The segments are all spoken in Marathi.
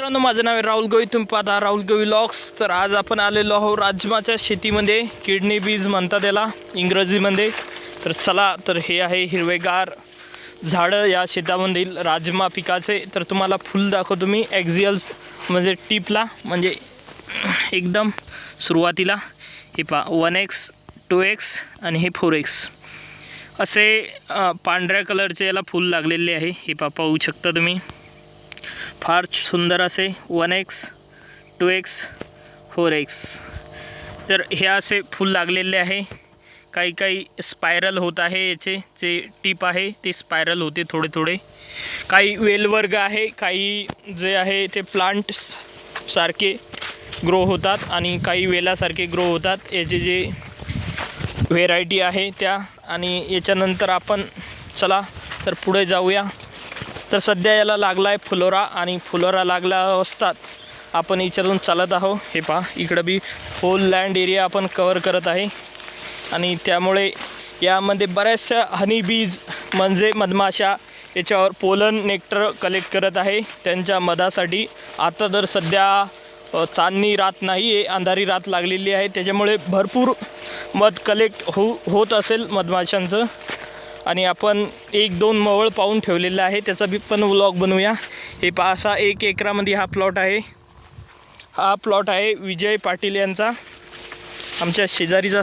मित्रांनो माझं नाव आहे राहुल गोई तुम्ही पाहता राहुल गोई लॉक्स. तर आज आपण आलेलो आहो राजमाच्या शेतीमध्ये किडनी बीज म्हणतात त्याला इंग्रजीमध्ये. तर चला तर हे आहे हिरवेगार झाडं या शेतामधील राजमा पिकाचे. तर तुम्हाला फुल दाखवतो मी एक्झियल्स म्हणजे टिपला म्हणजे एकदम सुरुवातीला. हे पा वन एक्स टू एक्स आणि हे फोर एक्स असे पांढऱ्या कलरचे याला फूल लागलेले आहे. हे पा पाहू शकता तुम्ही. फार सुंदर असे one x two x four x. तर हे असे फूल लागलेले आहे. काही काही स्पायरल होत आहे याचे. जे टीप आहे ते स्पायरल होते थोडे थोडे. काही वेलवर्ग आहे काही जे आहे ते प्लांट्स सारखे ग्रो होतात आणि काही वेलासारखे ग्रो होतात. याचे जे व्हेरायटी आहे त्या आणि याच्यानंतर आपण चला तर पुढे जाऊया. तर सध्या याला लागला आहे फुलोरा आणि फुलोरा लागला असतात आपण याच्यातून चालत आहो हे पहा इकडं बी होल लँड एरिया आपण कवर करत आहे. आणि त्यामुळे यामध्ये बऱ्याचशा हनी बीज म्हणजे मधमाशा याच्यावर पोलन नेक्टर कलेक्ट करत आहे. त्यांच्या मधासाठी आता तर सध्या चांदणी रात नाही आहे अंधारी रात लागलेली आहे. त्याच्यामुळे भरपूर मध कलेक्ट हो होत असेल मधमाशांचं. आणि आपण एक दोन मवळ पाहून ठेवलेलं आहे. त्याचा बी पण व्लॉग बनवूया. हे पहा असा एक एकरामध्ये हा प्लॉट आहे. हा प्लॉट आहे विजय पाटील यांचा. आमच्या शेजारीचा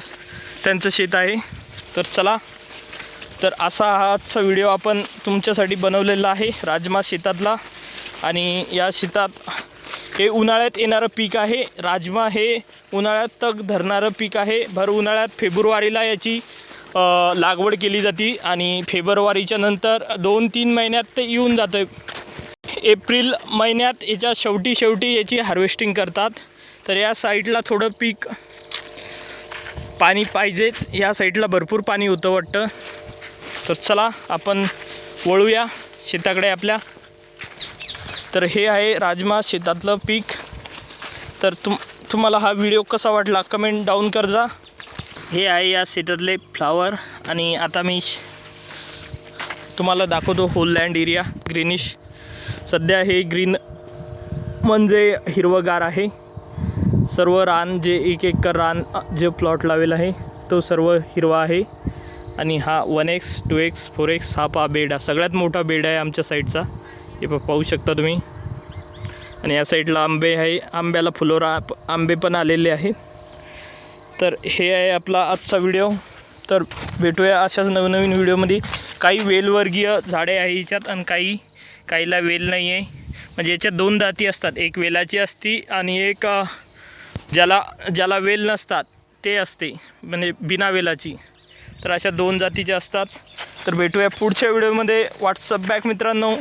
त्यांचं शेत आहे. तर चला. तर असा हा आजचा व्हिडिओ आपण तुमच्यासाठी बनवलेला आहे राजमा शेतातला. आणि या शेतात हे उन्हाळ्यात येणारं पीक आहे. राजमा हे उन्हाळ्यात तग धरणारं पीक आहे. भर उन्हाळ्यात फेब्रुवारीला याची लागवड केली जाते आणि फेब्रुवारीच्या नंतर दोन तीन महिन्यात ते येऊन जातं. एप्रिल महिन्यात याच्या शेवटी शेवटी याची हार्वेस्टिंग करतात. तर या साईडला थोडं पीक पाणी पाहिजेत या साईडला भरपूर पाणी होतं वाटतं. तर चला आपण वळूया शेताकडे आपल्या. तर हे आहे राजमा शेतातलं पीक. तर तुम तुम्हाला हा व्हिडिओ कसा वाटला? कमेंट डाऊन कर जा हे आहे या शेतातले फ्लावर आणि आता मी श- तुम्हाला दाखवतो होल लँड एरिया ग्रीनिश सध्या हे ग्रीन म्हणजे हिरवगार आहे. सर्व रान जे एक एकर रान जे प्लॉट लावेल आहे तो सर्व हिरवा आहे. आणि हा one x two x four x हा पा बेड हा सगळ्यात मोठा बेड आहे आमच्या साईडचा हे पाहू शकता तुम्ही. आणि या साईडला आंबे आहे. आंब्याला फुलोरा आंबे पण आलेले आहे तर हे आहे आपला आजचा व्हिडिओ तर भेटूया अशाच नवनवीन व्हिडिओमध्ये काही वेलवर्गीय झाडे आहे याच्यात आणि काही काहीला वेल नाही आहे म्हणजे याच्यात दोन जाती असतात. एक वेलाची असती आणि एक ज्याला ज्याला वेल नसतात ते असते. म्हणजे बिना वेलाची. तर अशा दोन जातीच्या असतात. तर भेटूया पुढच्या व्हिडिओमध्ये व्हॉट्सअप बॅक मित्रांनो.